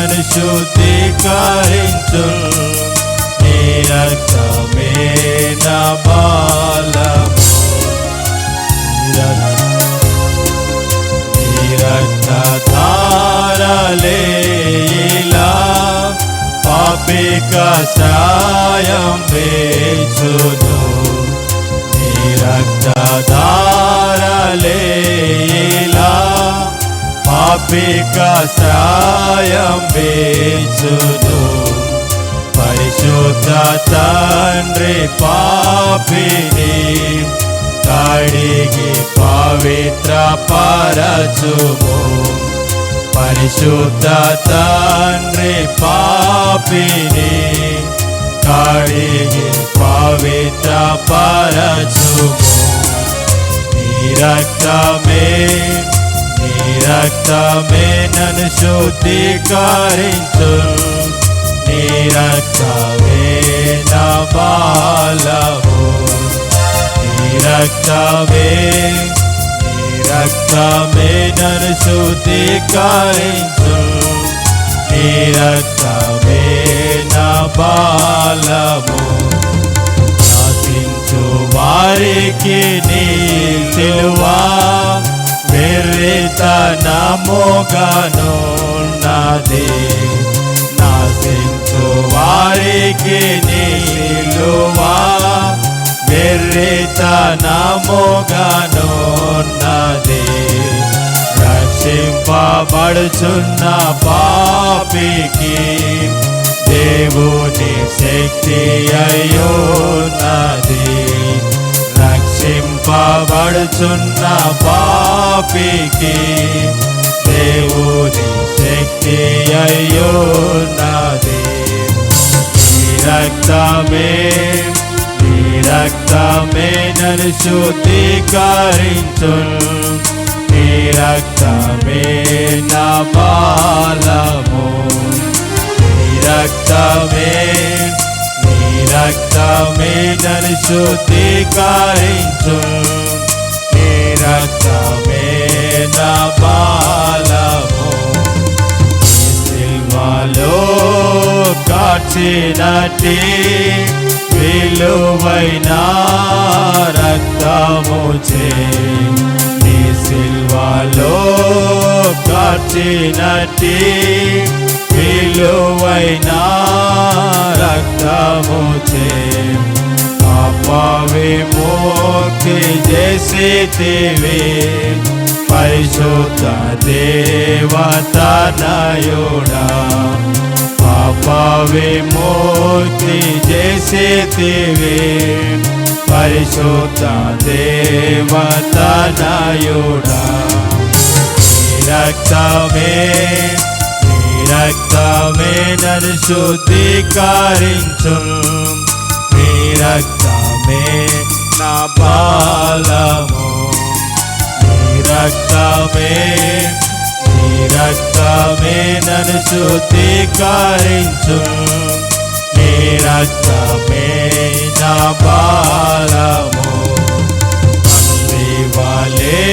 నన్ను శుద్ధీకరించు నీ రక్తమే నా బాలము? నీ రక్తధారలే ఇలా పాపిక సాయం వేచును. నీ రక్తధారలే ఇలా పాపిక సాయం వేచును. పరిశుద్ధ తండ్రి పాపిని కడిగి పవిత్ర పరచుము. పరిశుద్ధ తండ్రి పాపిని కడిగి పవిత్ర పరచుము. నీ రక్తమే నీ రక్తమే నన్ను శుద్ధీకరించు నీ రక్తమే నా బాలము నీ రక్తమే నీ రక్తమే నన్ను శుద్ధీకరించు నీ రక్తమే నా బాలము నాశించు వారికి నీ వెర్రితనముగాను నశించు వారికి నీలువా సిలువా వెర్రితనముగాను రక్షింపబడుచున్న పాపికి దేవుని శక్తి అయ్యున్నది. రక్షింపబడుచున్న పాపికి దేవుని శక్తి అయ్యో నాది నీ రక్తమే నీ రక్తమే నన్ను శుద్ధీకరించు నీ రక్తమే నా బాలము నీ రక్తమే నీ రక్తమే నన్ను శుద్ధీకరించు కాచినటి విలువైన రక్తము చే నీ సిల్వలో కాచినటి విలువైన రక్తము చే విముక్తి చేసేతివి పరిశుద్ధ దేవతనయుడా పాప విమోక్తి చేసేతివి. పరిశుద్ధ దేవతనయుడా నీ రక్తమే నీ రక్తమే నన్ను శుద్ధీకరించు. నీ రక్తమే నా బాలము. రక్తమే నీ రక్తమే నన్ను శుద్ధీకరించు. నీ రక్తమే నా బాలము. వాలే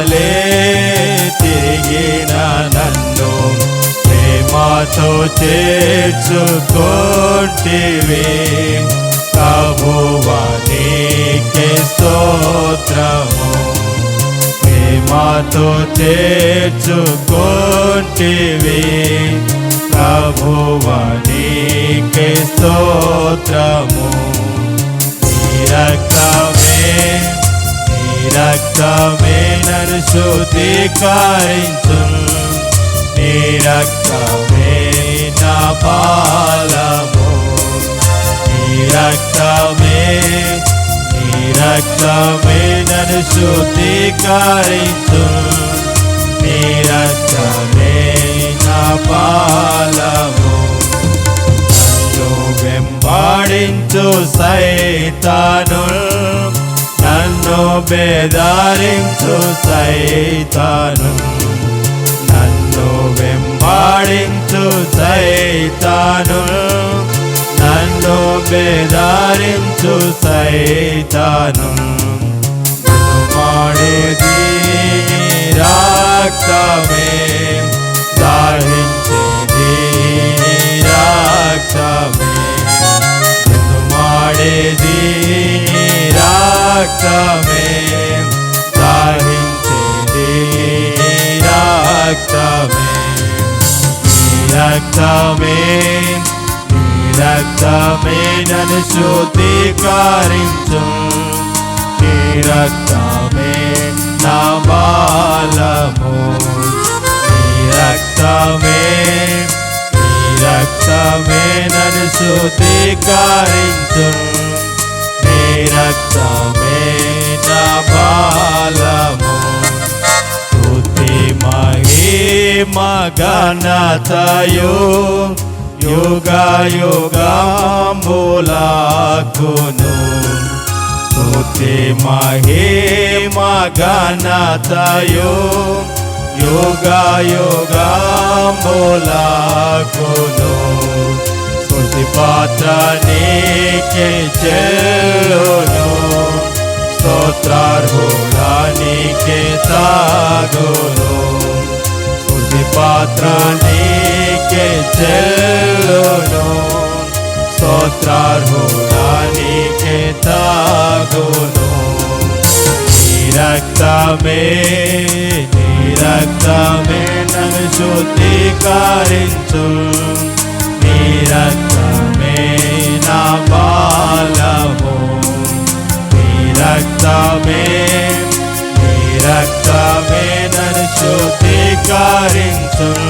కుక్కవాలే తిరిగిన నన్ను ప్రేమతో చేర్చుకోటివి. ప్రభువానికి స్తోత్రము. ప్రేమతో చేర్చుకోటివి. ప్రభువానికి స్తోత్రము. రక్తమే రక్తమే నన్ను శుద్ధీకరించు నీ రక్తమే నా పాలము నీ రక్తమే నీ రక్తమే నన్ను శుద్ధీకరించు నీ రక్తమే నా పాలము నన్ను వెంబాడించు సైతాను బేదారించు సైతాను. నన్ను వెంబాడించు సైతాను. నన్ను బేదారించు సైతాను. మాడేది రక్తమే నీ రక్తమే నన్ను శుద్ధీకరించు. నీ రక్తమే నా బాలము. నీ రక్తమే నీ రక్తమే నన్ను శుద్ధీకరించు. నీ రక్తమే మహిమ ఘనతయు యుగ యుగములకును స్తుతి మహిమ ఘనతయు యుగ యుగములకును స్తుతి పాత్ర చెల్లును. స్తోత్రార్హుడానికి తాగును. స్తోత్రానికి చెల్లును. స్తోత్రార్హుడానికి తాగును. నీ రక్తమే నీ రక్తమే నన్ను శుద్ధీకరించు. నీ రక్తమే రక్తమే